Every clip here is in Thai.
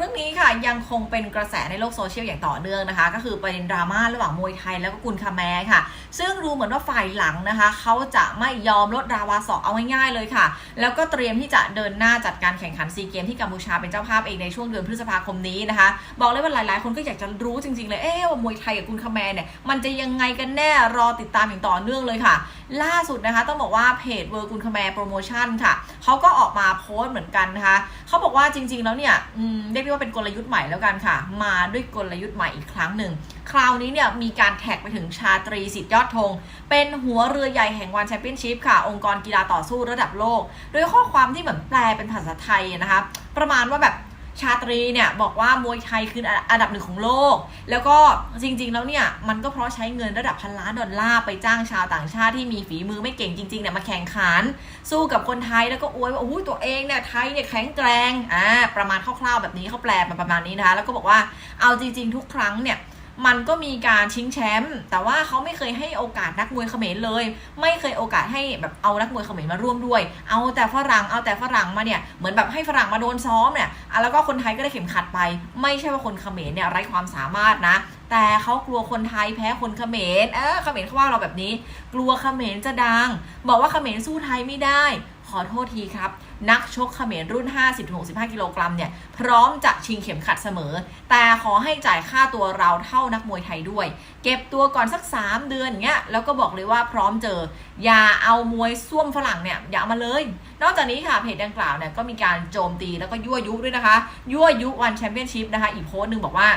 รื่องนี้ค่ะยังคงเป็นกระแสในโลกโซเชียลอย่างต่อเนื่องนะคะ ก็คือประเด็นดราม่าระหว่างมวยไทยแล้วก็กุนคาแมค่ะ ซึ่งดูเหมือนว่าฝ่ายหลังนะคะ เขาจะไม่ยอมลดราวาสอกเอาง่ายๆเลยค่ะ แล้วก็เตรียมที่จะเดินหน้าจัดการแข่งขันซีเกมที่กัมพูชาเป็นเจ้าภาพเองในช่วงเดือนพฤษภาคมนี้นะคะ บอกเลยว่าหลายๆ คนก็อยากจะรู้จริงๆเลยเอ๊ะว่ามวยไทยกับกุนคาแมเนี่ยมันจะยังไงกันแน่รอติดตามอย่างต่อเนื่องเลยค่ะ ล่าสุดนะคะต้องบอกว่าเพจเวอร์กุนคาแมโปรโมชั่นค่ะเขาก็ออกมาโพสต์เหมือนกันนะคะเขาบอกว่าจริง ๆ แล้วเนี่ยอืมเรียกได้ว่าเป็นกลยุทธ์ใหม่แล้วกันค่ะ มาด้วยกลยุทธ์ใหม่อีกครั้งหนึ่ง คราวนี้เนี่ยมีการแท็กไปถึงชาตรีสิทธิ์ยอดธงเป็นหัวเรือใหญ่แห่งวันแชมเปี้ยนชิพค่ะ องค์กรกีฬาต่อสู้ระดับโลก โดยข้อความที่เหมือนแปลเป็นภาษาไทยนะคะ ประมาณว่าแบบ ชาตรีเนี่ยบอกว่ามวยไทยคืออันดับหนึ่งของโลก แล้วก็จริง ๆ แล้วเนี่ยมันก็เพราะใช้เงินระดับพันล้านดอลลาร์ไปจ้างชาวต่างชาติที่มีฝีมือไม่เก่งจริงๆเนี่ยมาแข่งขัน สู้กับคนไทยแล้วก็อวยว่าโอ้ยตัวเองเนี่ยไทยเนี่ยแข็งแกร่งอ่าประมาณคร่าวๆแบบนี้เขาแปลมาประมาณนี้นะคะแล้วก็บอกว่าเอาจริง ๆ ทุกครั้งเนี่ย มันก็มีการชิงแชมป์แต่ว่าเขาไม่เคยให้โอกาสนักมวยเขมรเลย ไม่เคยโอกาสให้แบบเอานักมวยเขมรมาร่วมด้วย เอาแต่ฝรั่งเอาแต่ฝรั่งมาเนี่ยเหมือนแบบให้ฝรั่งมาโดนซ้อมเนี่ยอะแล้วก็คนไทยก็ได้เข็มขัดไป ไม่ใช่ว่าคนเขมรเนี่ยไร้ความสามารถนะ แต่เขากลัวคนไทยแพ้คนเขมรเออเขมรเขาว่าเราแบบนี้ กลัวเขมรจะดัง บอกว่าเขมรสู้ไทยไม่ได้ ขอโทษทีครับ นักชกเขมรรุ่น 50-65 กิโลกรัมเนี่ย พร้อมจะชิงเข็มขัดเสมอ แต่ขอให้จ่ายค่าตัวเราเท่านักมวยไทยด้วย เก็บตัวก่อนสัก 3 เดือนเงี้ย แล้วก็บอกเลยว่าพร้อมเจอ อย่าเอามวยส้วมฝรั่งเนี่ย อย่าเอามาเลย นอกจากนี้ค่ะเพจดังกล่าวเนี่ยก็มีการโจมตีแล้วก็ยั่วยุด้วยนะคะ ยั่วยุวันแชมเปี้ยนชิพนะคะ อีกโพสต์หนึ่งบอกว่า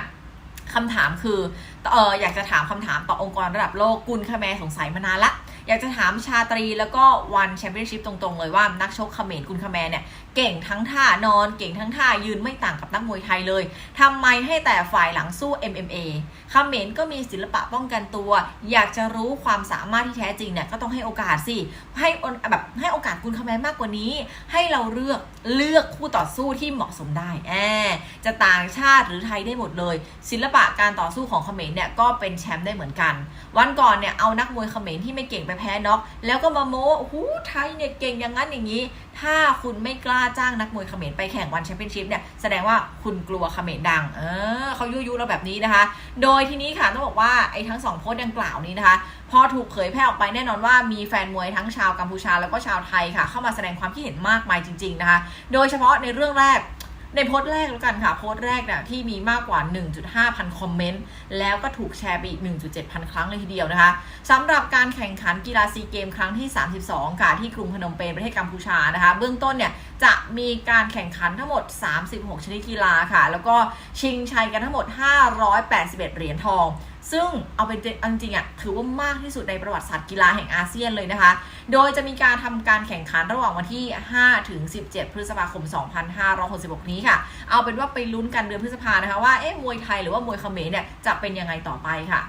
คำถามคือเอออยากจะถามคำถามต่อองค์กรระดับโลกกุลคแมสงสัยมานานละ อยากจะถามชาตรีแล้วก็วันแชมเปี้ยนชิพตรงๆ เลยว่านักชกเขมรกุลคแมเนี่ยเก่งทั้งท่านอน เก่งทั้งท่ายืนไม่ต่างกับนักมวยไทยเลยทำไมให้แต่ฝ่ายหลังสู้ MMA เขมรก็มีศิลปะป้องกันตัว อยากจะรู้ความสามารถที่แท้จริงเนี่ยก็ต้องให้โอกาสสิให้แบบให้โอกาสกุลคแมมากกว่านี้ ให้เราเลือกเลือกคู่ต่อสู้ที่เหมาะสมได้แอบจะต่างชาติหรือไทยได้หมดเลย ศิลปะการต่อสู้ของเขมรเนี่ยก็เป็นแชมป์ได้เหมือนกัน วันก่อนเนี่ยเอานักมวยเขมรที่ไม่เก่งไปแพ้น็อกแล้วก็มาโม้โอ้โหไทยเนี่ยเก่งอย่างนั้นอย่างนี้ ถ้าคุณไม่กล้าจ้างนักมวยเขมรไปแข่งวันแชมเปี้ยนชิพเนี่ยแสดงว่าคุณกลัวเขมรดัง เออเขายุยุเราแบบนี้นะคะ โดยทีนี้ค่ะต้องบอกว่าไอ้ทั้งสองโพสต์ดังกล่าวนี้นะคะ พอถูกเผยแพร่ออกไปแน่นอนว่ามีแฟนมวยทั้งชาวกัมพูชาแล้วก็ชาวไทยค่ะ เข้ามาแสดงความคิดเห็นมากมายจริง ๆนะคะ โดยเฉพาะในเรื่องแรก ในโพสต์แรกแล้วกันค่ะ โพสต์แรกเนี่ยที่มีมากกว่า 1.5 พันคอมเมนต์ แล้วก็ถูกแชร์ไปอีก 1.7 พันครั้งเลยทีเดียวนะคะสำหรับการแข่งขันกีฬาซีเกมครั้งที่ 32 ค่ะ ที่กรุงพนมเปญประเทศกัมพูชานะคะ เบื้องต้นเนี่ยจะมีการแข่งขันทั้งหมด 36 ชนิดกีฬาค่ะ แล้วก็ชิงชัยกันทั้งหมด 581 เหรียญทอง ซึ่งเอาเป็นจริงๆอะถือว่ามากที่สุดในประวัติศาสตร์กีฬาแห่งอาเซียนเลยนะคะ โดยจะมีการทำการแข่งขันระหว่างวันที่ 5 ถึง 17 พฤษภาคม 2566 นี้ค่ะ เอาเป็นว่าไปลุ้นกันเดือนพฤษภานะคะว่าเอ๊ะมวยไทยหรือว่ามวยเขมรเนี่ยจะเป็นยังไงต่อไปค่ะ